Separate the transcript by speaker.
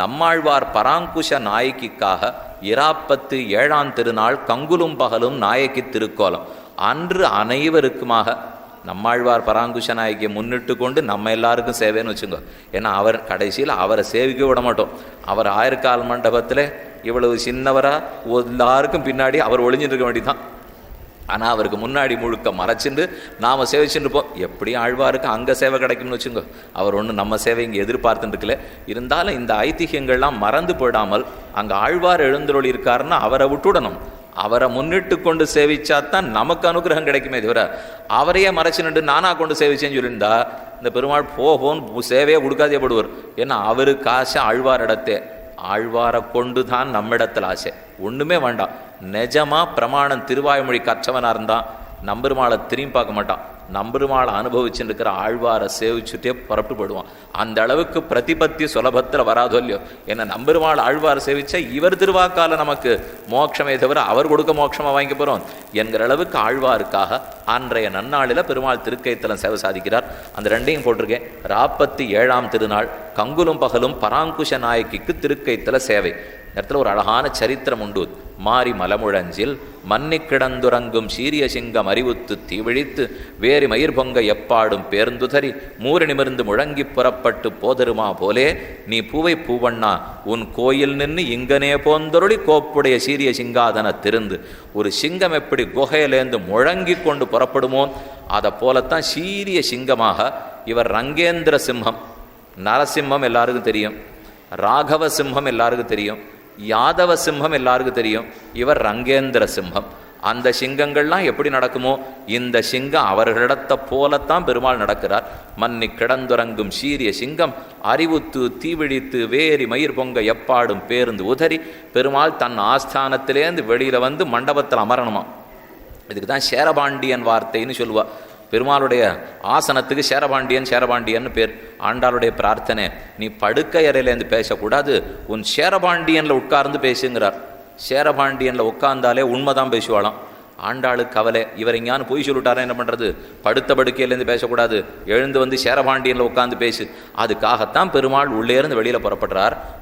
Speaker 1: நம்மாழ்வார் பராங்குஷ நாயகிக்காக இராப்பத்து ஏழாம் திருநாள் கங்குலும் பகலும் நாயகி திருக்கோலம். அன்று அனைவருக்குமாக நம்மாழ்வார் பராங்குஷ நாயகியை முன்னிட்டு கொண்டு நம்ம எல்லாருக்கும் சேவைன்னு வச்சுங்க. ஏன்னா அவர் கடைசியில் அவரை சேவிக்க விட மாட்டோம். அவர் ஆயிரக்கால் மண்டபத்தில் இவ்வளவு சின்னவராக எல்லாருக்கும் பின்னாடி அவர் ஒளிஞ்சிட்டு இருக்க வேண்டிதான் ஆனால் அவருக்கு முன்னாடி முழுக்க மறைச்சிட்டு நாம் சேவிச்சுட்டு இருப்போம் எப்படி ஆழ்வாருக்கு அங்கே சேவை கிடைக்கும்னு வச்சுங்க. அவர் ஒன்றும் நம்ம சேவை இங்கே எதிர்பார்த்துட்டுருக்கல இருந்தாலும் இந்த ஐதிஹ்யங்கள்லாம் மறந்து போயிடாமல் அங்கே ஆழ்வார் எழுந்தருளி இருக்காருன்னா அவரை விட்டுடணும். அவரை முன்னிட்டு கொண்டு சேவிச்சா தான் நமக்கு அனுகிரகம் கிடைக்குமே தவிர அவரையே மறைச்சு நின்று நானாக கொண்டு சேவிச்சேன்னு சொல்லியிருந்தா இந்த பெருமாள் போகும் சேவையே கொடுக்காதே படுவார். ஏன்னா அவருக்கு காசை ஆழ்வார் இடத்தே ஆழ்வாரை கொண்டு தான் நம்மிடத்தில் ஆசை. ஒன்றுமே வேண்டாம். நிஜமாக பிரமாணம் திருவாய்மொழி கற்றவனாக இருந்தால் நம்பெருமாளை திரும்பி பார்க்க மாட்டான். நம்பெருமாளை அனுபவிச்சுட்டு இருக்கிற ஆழ்வாரை சேவிச்சுட்டே புறப்பட்டு போடுவான் அந்த அளவுக்கு பிரதிபத்தி சுலபத்தில் வராதோ இல்லையோ? ஏன்னா நம்பெருமாள் ஆழ்வாரை சேவிச்சா இவர் திருவாக்கால நமக்கு மோட்சமே தவிர அவர் கொடுக்க மோட்சமாக வாங்கி போகிறோம் என்கிற அளவுக்கு ஆழ்வாருக்காக அன்றைய நன்னாளில் பெருமாள் திருக்கைத்தலம் சேவை சாதிக்கிறார். அந்த ரெண்டையும் போட்டிருக்கேன். ராப்பத்தி ஏழாம் திருநாள் கங்குலும் பகலும் பராங்குஷ நாயகிக்கு திருக்கைத்தல சேவை. இடத்துல ஒரு அழகான சரித்திரம் உண்டு. மாறி மலமுழஞ்சில் மன்னி கிடந்துறங்கும் சீரிய சிங்கம் அறிவுத்து தீவிழித்து வேறு மயிர் பொங்க எப்பாடும் பேர்ந்துதறி மூறு நிமிர்ந்து முழங்கி புறப்பட்டு போதருமா போலே நீ பூவை பூவண்ணா உன் கோயில் நின்று இங்கனே போந்தொருளி கோப்புடைய சீரிய சிங்காதன திருந்து. ஒரு சிங்கம் எப்படி குகையிலேந்து முழங்கி கொண்டு புறப்படுமோ அதை போலத்தான் சீரிய சிங்கமாக இவர் ரங்கேந்திர சிம்மம் நரசிம்மம் எல்லாருக்கும் தெரியும் ராகவ சிம்மம் எல்லாருக்கும் தெரியும். யாதவ சிம்மம் எல்லாருக்கும் தெரியும். இவர் ரங்கேந்திர சிம்மம். அந்த சிங்கங்கள்லாம் எப்படி நடக்குமோ இந்த சிங்கம் அவர்களிடத்தை போலத்தான் பெருமாள் நடக்கிறார். மன்னி கிடந்துறங்கும் சீரிய சிங்கம் அறிவுத்து தீவிழித்து வேரி மயிர் பொங்க எப்பாடும் பேருந்து உதறி பெருமாள் தன் ஆஸ்தானத்திலேருந்து வெளியில வந்து மண்டபத்தில் அமரணுமா இதுக்கு தான் சேரபாண்டியன் வார்த்தைன்னு சொல்லுவா. பெருமாளுடைய ஆசனத்துக்கு சேரபாண்டியன் சேரபாண்டியன் பேர். ஆண்டாளுடைய பிரார்த்தனை நீ படுக்கை அறையிலேருந்து பேசக்கூடாது உன் சேரபாண்டியனில் உட்கார்ந்து பேசுங்கிறார். சேரபாண்டியனில் உட்கார்ந்தாலே உண்மைதான் பேசுவாளாம். ஆண்டாளு கவலை இவர் எங்கேயானு பொய் சொல்லிட்டாரா என்ன பண்ணுறது படுத்த படுக்கையிலேருந்து பேசக்கூடாது எழுந்து வந்து சேரபாண்டியனில் உட்கார்ந்து பேசு. அதுக்காகத்தான் பெருமாள் உள்ளே இருந்து வெளியில் புறப்படுறார்.